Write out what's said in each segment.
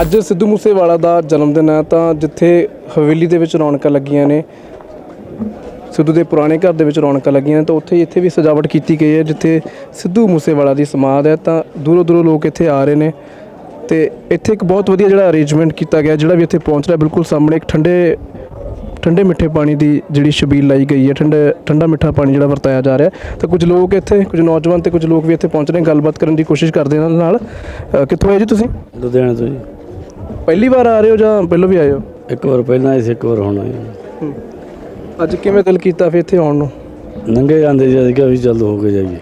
ਅੱਜ ਸਿੱਧੂ ਮੂਸੇਵਾਲਾ ਦਾ ਜਨਮ ਦਿਨ ਹੈ ਤਾਂ ਜਿੱਥੇ ਹਵੇਲੀ ਦੇ ਵਿੱਚ ਰੌਣਕਾਂ ਲੱਗੀਆਂ ਨੇ, ਸਿੱਧੂ ਦੇ ਪੁਰਾਣੇ ਘਰ ਦੇ ਵਿੱਚ ਰੌਣਕਾਂ ਲੱਗੀਆਂ ਨੇ ਤਾਂ ਉੱਥੇ ਇੱਥੇ ਵੀ ਸਜਾਵਟ ਕੀਤੀ ਗਈ ਹੈ ਜਿੱਥੇ ਸਿੱਧੂ ਮੂਸੇਵਾਲਾ ਦੀ ਸਮਾਧ ਹੈ ਤਾਂ ਦੂਰੋਂ ਦੂਰੋਂ ਲੋਕ ਇੱਥੇ ਆ ਰਹੇ ਨੇ ਤੇ ਇੱਥੇ ਇੱਕ ਬਹੁਤ ਵਧੀਆ ਜਿਹੜਾ ਅਰੇਂਜਮੈਂਟ ਕੀਤਾ ਗਿਆ ਜਿਹੜਾ ਵੀ ਇੱਥੇ ਪਹੁੰਚ ਰਿਹਾ ਬਿਲਕੁਲ ਸਾਹਮਣੇ ਇੱਕ ਠੰਡੇ ਠੰਡੇ ਮਿੱਠੇ ਪਾਣੀ ਦੀ ਜਿਹੜੀ ਛਬੀਲ ਲਾਈ ਗਈ ਹੈ, ਠੰਡੇ, ਠੰਡਾ ਮਿੱਠਾ ਪਾਣੀ ਜਿਹੜਾ ਵਰਤਾਇਆ ਜਾ ਰਿਹਾ ਤਾਂ ਕੁਝ ਲੋਕ ਇੱਥੇ, ਕੁਝ ਨੌਜਵਾਨ ਤੇ ਕੁਝ ਲੋਕ ਵੀ ਇੱਥੇ ਪਹੁੰਚ ਰਹੇ ਨੇ, ਗੱਲਬਾਤ ਕਰਨ ਦੀ ਕੋਸ਼ਿਸ਼ ਕਰਦੇ ਇਹਨਾਂ ਨਾਲ। ਕਿੱਥੋਂ ਆਏ ਜੀ ਤੁਸੀਂ? ਲੁਧਿਆਣੇ ਤੋਂ ਜੀ। ਪਹਿਲੀ ਵਾਰ ਆ ਰਹੇ ਹੋ ਜਾਂ ਪਹਿਲਾਂ ਵੀ ਆਏ ਹੋ? ਇੱਕ ਵਾਰ ਪਹਿਲਾਂ ਆਏ ਸੀ ਇੱਕ ਵਾਰ ਹੁਣ ਆਏ ਅੱਜ ਕਿਵੇਂ ਦਿਲ ਕੀਤਾ ਫਿਰ ਇੱਥੇ ਆਉਣ ਨੂੰ? ਨੰਗੇ ਜਾਂਦੇ ਜੀ ਅਸੀਂ ਕਿਹਾ ਵੀ ਚੱਲ ਹੋ ਕੇ ਜਾਈਏ।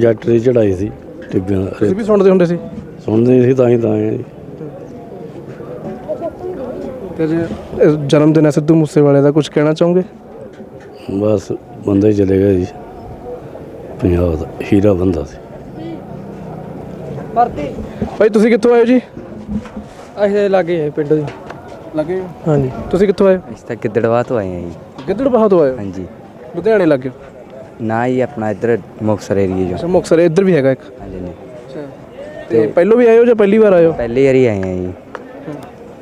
ਜੱਟ ਦੀ ਚੜਾਈ ਸੀ ਟਿੱਬਿਆਂ ਦਾ। ਤੁਸੀਂ ਵੀ ਸੁਣਦੇ ਹੁੰਦੇ ਸੀ? ਸੁਣਦੇ ਸੀ ਤਾਂ ਹੀ ਤਾਂ ਆਏ ਜੀ। ਤੇ ਜੇ ਜਨਮ ਦਿਨ ਹੈ ਸਿੱਧੂ ਮੂਸੇਵਾਲੇ ਦਾ ਕੁਝ ਕਹਿਣਾ ਚਾਹੋਗੇ? ਬਸ ਬੰਦਾ ਹੀ ਚਲੇ ਗਿਆ ਜੀ। ਪੰਜਾਬ ਦਾ ਹੀਰਾ ਬੰਦਾ ਸੀ। ਭਾਈ ਤੁਸੀਂ ਕਿੱਥੋਂ ਆਏ ਹੋ ਜੀ? ਅਸੀਂ ਲੱਗੇ ਆ ਪਿੰਡ ਦੀ। ਲੱਗੇ ਹਾਂਜੀ। ਤੁਸੀਂ ਕਿੱਥੋਂ ਆਏ ਅਸੀਂ ਤਾਂ ਗਿੱਦੜਵਾ ਤੋਂ ਆਏ ਹਾਂ ਜੀ। ਗਿੱਦੜਬਾਹਾ ਤੋਂ ਆਏ ਹੋ? ਹਾਂਜੀ। ਲੁਧਿਆਣੇ ਲੱਗੇ ਨਾ ਹੀ ਆਪਣਾ ਇੱਧਰ ਮੁਕਤਸਰ ਏਰੀਏ ਜੋ। ਅੱਛਾ ਮੁਕਤਸਰ ਇੱਧਰ ਵੀ ਹੈਗਾ ਇੱਕ। ਹਾਂਜੀ ਨੇ ਤੇ ਪਹਿਲੋਂ ਵੀ ਆਏ ਹੋ ਜਾਂ ਪਹਿਲੀ ਵਾਰ ਆਏ ਹੋ? ਪਹਿਲੀ ਵਾਰੀ ਆਏ ਹਾਂ ਜੀ।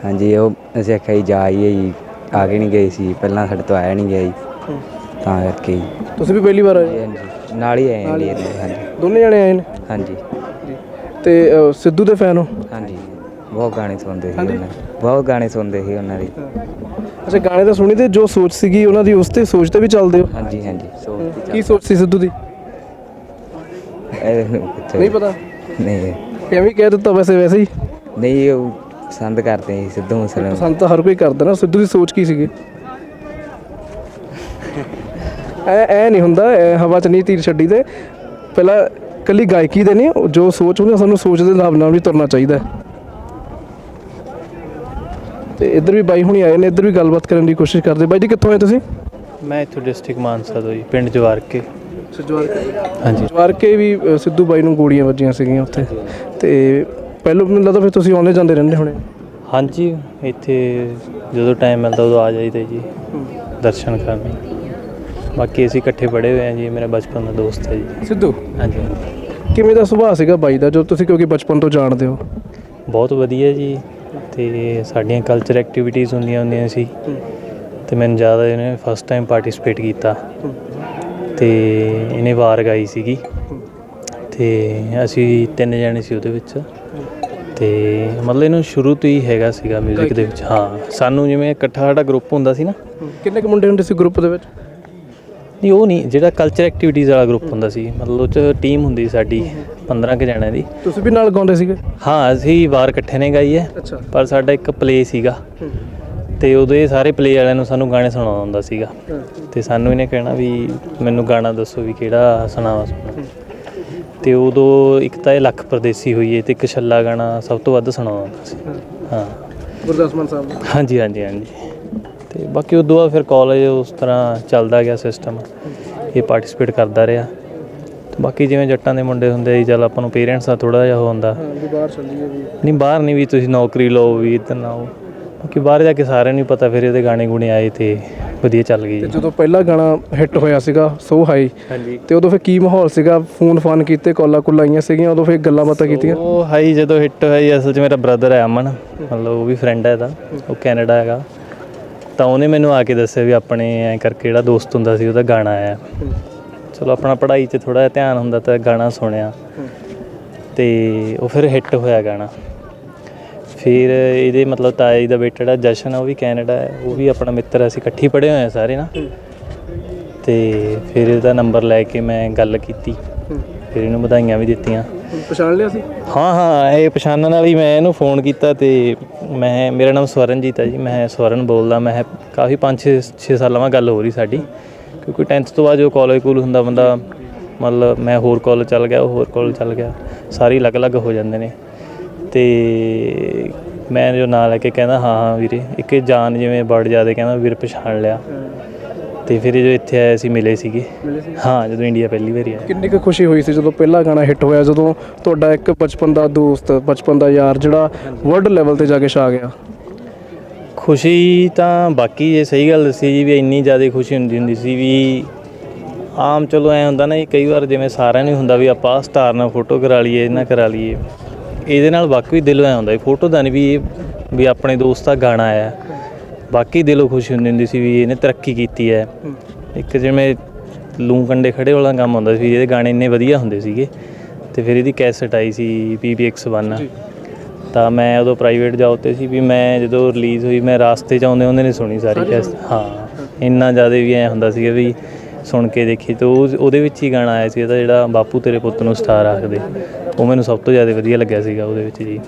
ਹਾਂਜੀ ਉਹ ਅਸੀਂ ਆਖਿਆ ਜੀ ਜਾ ਆਈਏ ਜੀ। ਆ ਕੇ ਨਹੀਂ ਗਏ ਸੀ। ਪਹਿਲਾਂ ਸਾਡੇ ਤੋਂ ਆਇਆ ਨਹੀਂ ਗਿਆ ਜੀ। ਤਾਂ ਕਰਕੇ ਜੀ। ਤੁਸੀਂ ਵੀ ਪਹਿਲੀ ਵਾਰ ਆਏ ਹੋ? ਹਾਂਜੀ ਨਾਲ ਹੀ ਆਏ ਹਾਂ ਜੀ। ਇੱਧਰ, ਦੋਨੇ ਜਣੇ ਆਏ ਨੇ? ਹਾਂਜੀ। ਤੇ ਸਿੱਧੂ ਦੇ ਫੈਨ ਹੋ? ਹਾਂਜੀ। ਬਹੁਤ ਗਾਣੇ ਸੁਣਦੇ ਸੀ ਉਹਨਾਂ ਦੇ ਬਹੁਤ ਗਾਣੇ ਸੁਣਦੇ ਸੀ ਉਹਨਾਂ ਦੇ। ਅੱਛਾ ਗਾਣੇ ਤਾਂ ਸੁਣੀ ਤੇ ਜੋ ਸੋਚ ਸੀਗੀ ਉਹਨਾਂ ਦੀ ਉਸ ਤੇ ਸੋਚ ਤੇ ਵੀ ਚੱਲਦੇ ਹੋ? ਹਾਂਜੀ ਹਾਂਜੀ ਸੋ ਕੀ ਸੋਚ ਸੀ ਸਿੱਧੂ ਦੀ? ਇਹ ਕਿੱਥੇ- ਨਹੀਂ ਪਤਾ। ਨਹੀਂ। ਐਵੇਂ ਕਹਿ ਦਿੱਤਾ ਵੈਸੇ ਵੈਸੇ ਹੀ। ਨਹੀਂ ਉਹ ਪਸੰਦ ਕਰਦੇ ਸੀ ਸਿੱਧੂ ਮੂਸੇਵਾਲੇ ਨੂੰ। ਪਸੰਦ ਤਾਂ ਹਰ ਕੋਈ ਕਰਦਾ ਨਾ ਸਿੱਧੂ ਦੀ ਸੋਚ ਕੀ ਸੀਗੀ? ਐ ਐ ਨਹੀਂ ਹੁੰਦਾ ਐ ਹਵਾ ਚ ਨਹੀਂ ਤੀਰ ਛੱਡੀ ਤੇ। ਪਹਿਲਾਂ ਕੱਲੀ ਗਾਇਕੀ ਦੇ ਨਹੀਂ ਉਹ ਜੋ ਸੋਚ ਹੁੰਦੀ ਆ, ਸਾਨੂੰ ਸੋਚ ਦੇ ਹਿਸਾਬ ਨਾਲ ਵੀ ਤੁਰਨਾ ਚਾਹੀਦਾ ਹੈ। ਤੇ ਇੱਧਰ ਵੀ ਬਾਈ ਹੁਣੀ ਆਏ ਨੇ ਇੱਧਰ ਵੀ ਗੱਲਬਾਤ ਕਰਨ ਦੀ ਕੋਸ਼ਿਸ਼ ਕਰਦੇ। ਬਾਈ ਜੀ ਕਿੱਥੋਂ ਆਏ ਤੁਸੀਂ? ਮੈਂ ਇੱਥੋਂ ਡਿਸਟ੍ਰਿਕਟ ਮਾਨਸਾ ਤੋਂ ਜੀ ਪਿੰਡ ਜਵਾਰ ਕੇ ਸਜਵਾਰ ਹਾਂਜੀ। ਜਵਾਰ ਕੇ ਵੀ ਅ, ਸਿੱਧੂ ਬਾਈ ਨੂੰ ਗੋਲੀਆਂ ਵੱਜੀਆਂ ਸੀਗੀਆਂ ਉੱਥੇ। ਤੇ ਪਹਿਲੋਂ ਮੈਨੂੰ ਲੱਗਦਾ ਫਿਰ ਤੁਸੀਂ ਆਉਂਦੇ ਜਾਂਦੇ ਰਹਿੰਦੇ ਹੋਣੇ। ਹਾਂਜੀ ਇੱਥੇ ਜਦੋਂ ਟਾਈਮ ਮਿਲਦਾ ਉਦੋਂ ਆ ਜਾਈਦਾ ਜੀ ਦਰਸ਼ਨ ਕਰਨ। ਬਾਕੀ ਅਸੀਂ ਇਕੱਠੇ ਪੜ੍ਹੇ ਹੋਏ ਹਾਂ ਜੀ ਮੇਰਾ ਬਚਪਨ ਦਾ ਦੋਸਤ ਹੈ ਜੀ। ਸਿੱਧੂ? ਹਾਂਜੀ। ਕਿਵੇਂ ਦਾ ਸੁਭਾਅ ਸੀਗਾ ਬਾਈ ਦਾ ਜੋ ਤੁਸੀਂ ਕਿਉਂਕਿ ਬਚਪਨ ਤੋਂ ਜਾਣਦੇ ਹੋ? ਬਹੁਤ ਵਧੀਆ ਜੀ ਤੇ ਸਾਡੀਆਂ ਕਲਚਰ ਐਕਟੀਵਿਟੀਜ਼ ਹੁੰਦੀਆਂ ਹੁੰਦੀਆਂ ਸੀ। ਤੇ ਮੈਨੂੰ ਜ਼ਿਆਦਾ ਇਹਨੇ ਫਸਟ ਟਾਈਮ ਪਾਰਟਿਸਿਪੇਟ ਕੀਤਾ। ਤੇ ਇਹਨੇ ਵਾਰ ਗਾਈ ਸੀਗੀ। ਤੇ ਅਸੀਂ ਤਿੰਨ ਜਣੇ ਸੀ ਉਹਦੇ ਵਿੱਚ। ਤੇ ਮਤਲਬ ਇਹਨੂੰ ਸ਼ੁਰੂ ਤੋਂ ਹੀ ਹੈਗਾ ਸੀਗਾ 뮤직 ਦੇ ਵਿੱਚ। ਹਾਂ, ਸਾਨੂੰ ਜਿਵੇਂ ਇਕੱਠਾ ਸਾਡਾ ਗਰੁੱਪ ਹੁੰਦਾ ਸੀ ਨਾ। ਕਿੰਨੇ ਕੁ ਮੁੰਡੇ ਹੁੰਦੇ ਸੀ ਗਰੁੱਪ ਦੇ ਵਿੱਚ? ਨਹੀਂ ਉਹ ਨਹੀਂ ਜਿਹੜਾ ਕਲਚਰ ਐਕਟੀਵਿਟੀਜ਼ ਵਾਲਾ ਗਰੁੱਪ ਹੁੰਦਾ ਸੀ ਮਤਲਬ ਉਹ ਚ ਟੀਮ ਹੁੰਦੀ ਸੀ ਸਾਡੀ 15 ਕੁ ਜਣਿਆਂ ਦੀ। ਤੁਸੀਂ ਵੀ ਨਾਲ ਗਾਉਂਦੇ ਸੀਗੇ? ਹਾਂ ਅਸੀਂ ਵਾਰ ਇਕੱਠੇ ਨੇ ਗਾਈ ਹੈ ਅੱਛਾ। ਪਰ ਸਾਡਾ ਇੱਕ ਪਲੇ ਸੀਗਾ। ਤੇ ਉਦੋਂ ਇਹ ਸਾਰੇ ਪਲੇ ਵਾਲਿਆਂ ਨੂੰ ਸਾਨੂੰ ਗਾਣੇ ਸੁਣਾਉਂਦਾ ਹੁੰਦਾ ਸੀਗਾ। ਤੇ ਸਾਨੂੰ ਇਹਨੇ ਕਹਿਣਾ ਵੀ ਮੈਨੂੰ ਗਾਣਾ ਦੱਸੋ ਵੀ ਕਿਹੜਾ ਸੁਣਾਵਾ ਸੁਣਾ ਤੇ ਉਦੋਂ ਇੱਕ ਤਾਂ ਇਹ ਲੱਖ ਪਰਦੇਸੀ ਹੋਈ ਹੈ ਤੇ ਇੱਕ ਛੱਲਾ ਗਾਣਾ ਸਭ ਤੋਂ ਵੱਧ ਸੁਣਾਉਂਦਾ ਸੀ। ਹਾਂ। ਗੁਰਦਾਸ ਮਾਨ ਸਾਹਿਬ ਹਾਂਜੀ ਹਾਂਜੀ ਹਾਂਜੀ। ਤੇ ਬਾਕੀ ਉਦੋਂ ਬਾਅਦ ਫਿਰ ਕਾਲਜ ਉਸ ਤਰ੍ਹਾਂ ਚੱਲਦਾ ਗਿਆ ਸਿਸਟਮ ਇਹ ਪਾਰਟਿਸਿਪੇਟ ਕਰਦਾ ਰਿਹਾ। ਤੇ ਬਾਕੀ ਜਿਵੇਂ ਜੱਟਾਂ ਦੇ ਮੁੰਡੇ ਹੁੰਦੇ ਸੀ ਚੱਲ ਆਪਾਂ ਨੂੰ ਪੇਰੈਂਟਸ ਦਾ ਥੋੜਾ ਜਿਹਾ ਉਹ ਹੁੰਦਾ। ਵੀ ਬਾਹਰ ਚੱਲੀਏ ਵੀ। ਨਹੀਂ ਬਾਹਰ ਨਹੀਂ ਵੀ ਤੁਸੀਂ ਨੌਕਰੀ ਲਓ ਵੀ ਇੱਧਰ ਨਾ ਆਓ ਕਿਉਂਕਿ ਬਾਹਰ ਜਾ ਕੇ ਸਾਰਿਆਂ ਨੂੰ ਪਤਾ ਫਿਰ ਇਹਦੇ ਗਾਣੇ ਗੁਣੇ ਆਏ ਤੇ ਵਧੀਆ ਚੱਲ ਗਈ ਤੇ ਜਦੋਂ ਪਹਿਲਾ ਗਾਣਾ ਹਿੱਟ ਹੋਇਆ ਸੀਗਾ ਸੋ ਹਾਈ ਹਾਂਜੀ। ਤੇ ਉਦੋਂ ਫਿਰ ਕੀ ਮਾਹੌਲ ਸੀਗਾ? ਫੋਨ ਫਾਨ ਕੀਤੇ ਕਾਲਾਂ ਕੁੱਲਾਂ ਆਈਆਂ ਸੀਗੀਆਂ ਉਦੋਂ ਫਿਰ ਗੱਲਾਂ ਬਾਤਾਂ ਕੀਤੀਆਂ? ਉਹ ਹਾਈ ਜਦੋਂ ਹਿੱਟ ਹੋਈ ਅਸਲ 'ਚ ਮੇਰਾ ਬ੍ਰਦਰ ਹੈ ਅਮਨ। ਮਤਲਬ ਉਹ ਵੀ ਫਰੈਂਡ ਹੈ ਇਹਦਾ। ਉਹ ਕੈਨੇਡਾ ਹੈਗਾ। ਤਾਂ ਉਹਨੇ ਮੈਨੂੰ ਆ ਕੇ ਦੱਸਿਆ ਵੀ ਆਪਣੇ ਐ ਕਰਕੇ ਜਿਹੜਾ ਦੋਸਤ ਹੁੰਦਾ ਸੀ ਉਹਦਾ ਗਾਣਾ ਆਇਆ। ਚਲੋ ਆਪਣਾ ਪੜ੍ਹਾਈ 'ਚ ਥੋੜਾ ਜਿਹਾ ਧਿਆਨ ਹੁੰਦਾ ਤਾਂ ਗਾਣਾ ਸੁਣਿਆ। ਤੇ ਉਹ ਫਿਰ ਹਿੱਟ ਹੋਇਆ ਗਾਣਾ। ਫਿਰ ਇਹਦੇ ਮਤਲਬ ਤਾਏ ਜੀ ਦਾ ਬੇਟਾ ਜਿਹੜਾ ਜਸ਼ਨ ਆ ਉਹ ਵੀ ਕੈਨੇਡਾ ਹੈ ਉਹ ਵੀ ਆਪਣਾ ਮਿੱਤਰ ਹੈ, ਅਸੀਂ ਇਕੱਠੇ ਪੜ੍ਹੇ ਹੋਏ ਆ ਸਾਰੇ ਨਾ। ਤੇ ਫਿਰ ਇਹਦਾ ਨੰਬਰ ਲੈ ਕੇ ਮੈਂ ਗੱਲ ਕੀਤੀ। ਫਿਰ ਇਹਨੂੰ ਵਧਾਈਆਂ ਵੀ ਦਿੱਤੀਆਂ। ਪਛਾਣ ਲਿਆ ਸੀ? ਹਾਂ ਹਾਂ, ਇਹ ਪਛਾਣਨ ਵਾਲੀ ਮੈਂ ਇਹਨੂੰ ਫੋਨ ਕੀਤਾ ਤੇ ਮੈਂ, ਮੇਰਾ ਨਾਮ ਸਵਰਨਜੀਤ ਹੈ ਜੀ। ਮੈਂ ਸਵਰਨ ਬੋਲਦਾ, ਮੈਂ ਕਾਫੀ 5 6 6 ਸਾਲਾਂ ਵਾਂ ਗੱਲ ਹੋ ਰਹੀ ਸਾਡੀ। ਕਿਉਂਕਿ 10th ਤੋਂ ਬਾਅਦ ਜੋ ਕਾਲਜ ਕੋਲ ਹੁੰਦਾ ਬੰਦਾ, ਮਤਲਬ ਮੈਂ ਹੋਰ ਕਾਲਜ ਚੱਲ ਗਿਆ ਹੋਰ ਕਾਲਜ ਚੱਲ ਗਿਆ, ਸਾਰੇ ਅਲੱਗ-ਅਲੱਗ ਹੋ ਜਾਂਦੇ ਨੇ। ਤੇ ਮੈਂ ਜੋ ਨਾਂ ਲੈ ਕੇ ਕਹਿੰਦਾ, ਹਾਂ ਹਾਂ, ਵੀਰੇ, ਇੱਕ ਜਾਨ ਜਿਵੇਂ ਬੜ ਜਾਦੇ ਕਹਿੰਦਾ, ਵੀਰ ਪਛਾਣ ਲਿਆ। ਤੇ ਫਿਰ ਇਹ ਜੋ ਇੱਥੇ ਆਏ ਸੀ ਮਿਲੇ ਸੀਗੇ। ਮਿਲੇ ਸੀ ਹਾਂ ਜਦੋਂ ਇੰਡੀਆ ਪਹਿਲੀ ਵਾਰੀ ਆਇਆ ਕਿੰਨੀ ਕੁ ਖੁਸ਼ੀ ਹੋਈ ਸੀ ਜਦੋਂ ਪਹਿਲਾ ਗਾਣਾ ਹਿੱਟ ਹੋਇਆ ਜਦੋਂ ਤੁਹਾਡਾ ਇੱਕ ਬਚਪਨ ਦਾ ਦੋਸਤ ਬਚਪਨ ਦਾ ਯਾਰ ਜਿਹੜਾ ਵਰਲਡ ਲੈਵਲ ਤੇ ਜਾ ਕੇ ਛਾ ਗਿਆ? ਖੁਸ਼ੀ ਤਾਂ ਬਾਕੀ ਜੇ ਸਹੀ ਗੱਲ ਦੱਸੀ ਜੀ ਵੀ ਇੰਨੀ ਜ਼ਿਆਦਾ ਖੁਸ਼ੀ ਹੁੰਦੀ ਹੁੰਦੀ ਸੀ ਵੀ ਆਮ ਚਲੋ ਐ ਹੁੰਦਾ ਨਾ ਜੀ ਕਈ ਵਾਰ ਜਿਵੇਂ ਸਾਰਿਆਂ ਨੂੰ ਹੁੰਦਾ ਵੀ ਆਪਾਂ ਸਟਾਰ ਨਾਲ ਫੋਟੋ ਕਰਾ ਲਈਏ ਇਹਨਾਂ ਕਰਾ ਲਈਏ। ਇਹਦੇ ਨਾਲ ਵਾਕਈ ਦਿਲੋਂ ਐ ਹੁੰਦਾ ਵੀ ਫੋਟੋ ਦਾ ਨਹੀਂ ਵੀ ਇਹ ਵੀ ਆਪਣੇ ਦੋਸਤ ਦਾ ਗਾਣਾ ਆਇਆ। ਬਾਕੀ ਦਿਲੋਂ ਖੁਸ਼ੀ ਹੁੰਦੀ ਹੁੰਦੀ ਸੀ ਵੀ ਇਹਨੇ ਤਰੱਕੀ ਕੀਤੀ ਹੈ। ਇੱਕ ਜਿਵੇਂ ਲੂੰ ਕੰਡੇ ਖੜੇ ਵਾਲਾ ਕੰਮ ਹੁੰਦਾ ਸੀ ਇਹਦੇ ਗਾਣੇ ਇੰਨੇ ਵਧੀਆ ਹੁੰਦੇ ਸੀਗੇ ਤੇ ਫਿਰ ਇਹਦੀ ਕੈਸਟ ਆਈ ਸੀ PPX1 ਤਾਂ ਮੈਂ ਉਦੋਂ ਪ੍ਰਾਈਵੇਟ ਜੌਬ ਤੇ ਸੀ ਵੀ ਮੈਂ ਜਦੋਂ ਰਿਲੀਜ਼ ਹੋਈ ਮੈਂ ਰਾਸਤੇ 'ਚ ਆਉਂਦੇ ਹੁੰਦੇ ਨੇ ਸੁਣੀ ਸਾਰੀ ਕੈਸਟ ਹਾਂ ਇੰਨਾ ਜ਼ਿਆਦਾ ਵੀ ਐ ਹੁੰਦਾ ਸੀਗਾ ਵੀ ਸੁਣ ਕੇ ਦੇਖੀ ਤੇ ਉਹ ਉਹਦੇ ਵਿੱਚ ਹੀ ਗਾਣਾ ਆਇਆ ਸੀ ਇਹਦਾ ਜਿਹੜਾ ਬਾਪੂ ਤੇਰੇ ਪੁੱਤ ਨੂੰ ਸਟਾਰ ਆਖਦੇ। ਉਹ ਮੈਨੂੰ ਸਭ ਤੋਂ ਜ਼ਿਆਦਾ ਵਧੀਆ ਲੱਗਿਆ ਸੀਗਾ ਉਹਦੇ ਵਿੱਚ ਜੀ।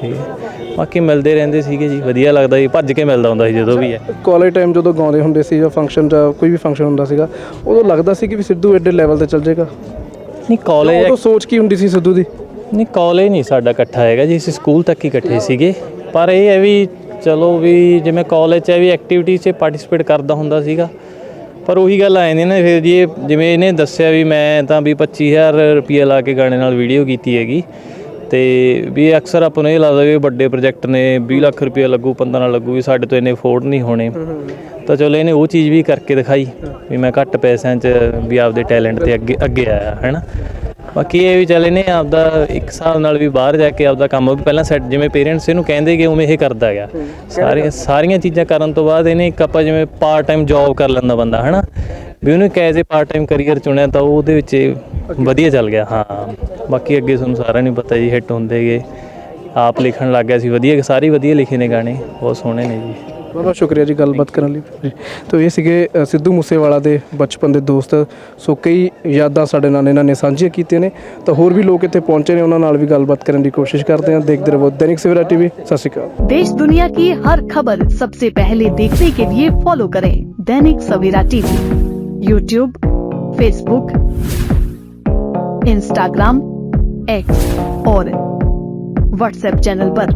ਠੀਕ ਹੈ ਬਾਕੀ ਮਿਲਦੇ ਰਹਿੰਦੇ ਸੀਗੇ ਜੀ ਵਧੀਆ ਲੱਗਦਾ ਸੀ ਭੱਜ ਕੇ ਮਿਲਦਾ ਹੁੰਦਾ ਸੀ ਜਦੋਂ ਵੀ ਹੈ। ਕਾਲਜ ਟਾਈਮ ਜਦੋਂ ਗਾਉਂਦੇ ਹੁੰਦੇ ਸੀ ਜਾਂ ਫੰਕਸ਼ਨ ਜਾਂ ਕੋਈ ਵੀ ਫੰਕਸ਼ਨ ਹੁੰਦਾ ਸੀਗਾ ਉਦੋਂ ਲੱਗਦਾ ਸੀ ਕਿ ਵੀ ਸਿੱਧੂ ਐਡੇ ਲੈਵਲ ਤੇ ਚੱਲ ਜਾਏਗਾ? ਨਹੀਂ ਕਾਲਜ ਉਦੋਂ ਸੋਚ ਕੀ ਹੁੰਦੀ ਸੀ ਸਿੱਧੂ ਦੀ? ਨਹੀਂ ਕਾਲਜ ਨਹੀਂ ਸਾਡਾ ਇਕੱਠਾ ਹੈਗਾ ਜੀ ਅਸੀਂ ਸਕੂਲ ਤੱਕ ਹੀ ਇਕੱਠੇ ਸੀਗੇ। ਪਰ ਇਹ ਹੈ ਵੀ ਚਲੋ ਵੀ ਜਿਵੇਂ ਕਾਲਜ 'ਚ ਹੈ ਵੀ ਐਕਟੀਵਿਟੀ 'ਚ ਪਾਰਟਿਸਿਪੇਟ ਕਰਦਾ ਹੁੰਦਾ ਸੀਗਾ। ਪਰ ਉਹੀ ਗੱਲ ਆ ਜਾਂਦੀ ਨਾ ਫਿਰ ਜੀ ਇਹ ਜਿਵੇਂ ਇਹਨੇ ਦੱਸਿਆ ਵੀ ਮੈਂ ਤਾਂ ਵੀ 25000 ਰੁਪਏ ਲਾ ਕੇ ਗਾਣੇ ਨਾਲ ਵੀਡੀਓ ਕੀਤੀ ਹੈਗੀ ਤੇ ਵੀ ਅਕਸਰ ਆਪਾਂ ਨੂੰ ਇਹ ਲੱਗਦਾ ਵੀ ਵੱਡੇ ਪ੍ਰੋਜੈਕਟ ਨੇ 20 ਲੱਖ ਰੁਪਏ ਲੱਗੂ 15 ਲੱਗੂ ਵੀ ਸਾਡੇ ਤੋਂ ਇੰਨੇ ਅਫੋਰਡ ਨਹੀਂ ਹੋਣੇ। ਤਾਂ ਚਲੋ ਇਹਨੇ ਉਹ ਚੀਜ਼ ਵੀ ਕਰਕੇ ਦਿਖਾਈ ਵੀ ਮੈਂ ਘੱਟ ਪੈਸਿਆਂ 'ਚ ਵੀ ਆਪਦੇ ਟੈਲੈਂਟ ਤੇ ਅੱਗੇ ਅੱਗੇ ਆਇਆ ਹੈਨਾ? ਬਾਕੀ ਇਹ ਵੀ ਚੱਲ ਇਹਨੇ ਆਪਦਾ ਇੱਕ ਸਾਲ ਨਾਲ ਵੀ ਬਾਹਰ ਜਾ ਕੇ ਆਪਦਾ ਕੰਮ ਵੀ ਪਹਿਲਾਂ ਸੈੱਟ ਜਿਵੇਂ ਪੇਰੈਂਟਸ ਇਹਨੂੰ ਕਹਿੰਦੇ ਕਿ ਉਵੇਂ ਇਹ ਕਰਦਾ ਗਿਆ ਸਾਰੀਆਂ ਸਾਰੀਆਂ ਚੀਜ਼ਾਂ ਕਰਨ ਤੋਂ ਬਾਅਦ ਇਹਨੇ ਇੱਕ ਆਪਾਂ ਜਿਵੇਂ ਪਾਰਟ ਟਾਈਮ ਜੌਬ ਕਰ ਲੈਂਦਾ ਬੰਦਾ ਹਨਾ? ਵੀ ਉਹਨੂੰ ਇੱਕ ਐਜ਼ ਪਾਰਟ ਟਾਈਮ ਕਰੀਅਰ ਚੁਣਿਆ ਤਾਂ ਉਹ ਉਹਦੇ ਵਿੱਚ ਵਧੀਆ ਚੱਲ ਗਿਆ ਹਾਂ। ਬਾਕੀ ਅੱਗੇ ਤੁਹਾਨੂੰ ਸਾਰਿਆਂ ਨੂੰ ਪਤਾ ਜੀ ਹਿੱਟ ਹੁੰਦੇਗੇ ਆਪ ਲਿਖਣ ਲੱਗ ਗਿਆ ਸੀ ਵਧੀਆ ਸਾਰੇ ਵਧੀਆ ਲਿਖੇ ਨੇ ਗਾਣੇ ਬਹੁਤ ਸੋਹਣੇ ਨੇ ਜੀ। ਬਹੁਤ ਬਹੁਤ ਸ਼ੁਕਰੀਆ ਜੀ ਗੱਲਬਾਤ ਕਰਨ ਲਈ ਜੀ ਤੋ ਇਹ ਸੀਗੇ ਅ, ਸਿੱਧੂ ਮੂਸੇਵਾਲਾ ਦੇ ਬਚਪਨ ਦੇ ਦੋਸਤ ਸੋ ਕਈ ਯਾਦਾਂ ਸਾਡੇ ਨਾਲ ਇਹਨਾਂ ਨੇ ਸਾਂਝੀਆਂ ਕੀਤੀਆਂ ਨੇ ਤਾਂ ਹੋਰ ਵੀ ਲੋਕ ਇੱਥੇ ਪਹੁੰਚੇ ਨੇ ਉਹਨਾਂ ਨਾਲ ਵੀ ਗੱਲਬਾਤ ਕਰਨ ਦੀ ਕੋਸ਼ਿਸ਼ ਕਰਦੇ ਹਾਂ ਦੇਖਦੇ ਰਹੋ ਦੈਨਿਕ ਸਵੇਰਾ ਟੀਵੀ ਸਤਿ ਸ਼੍ਰੀ ਅਕਾਲ देश दुनिया की हर खबर सबसे पहले देखने के लिए फॉलो करें Dainik Savera TV YouTube Facebook Instagram X और व्हाट्सएप चैनल पर।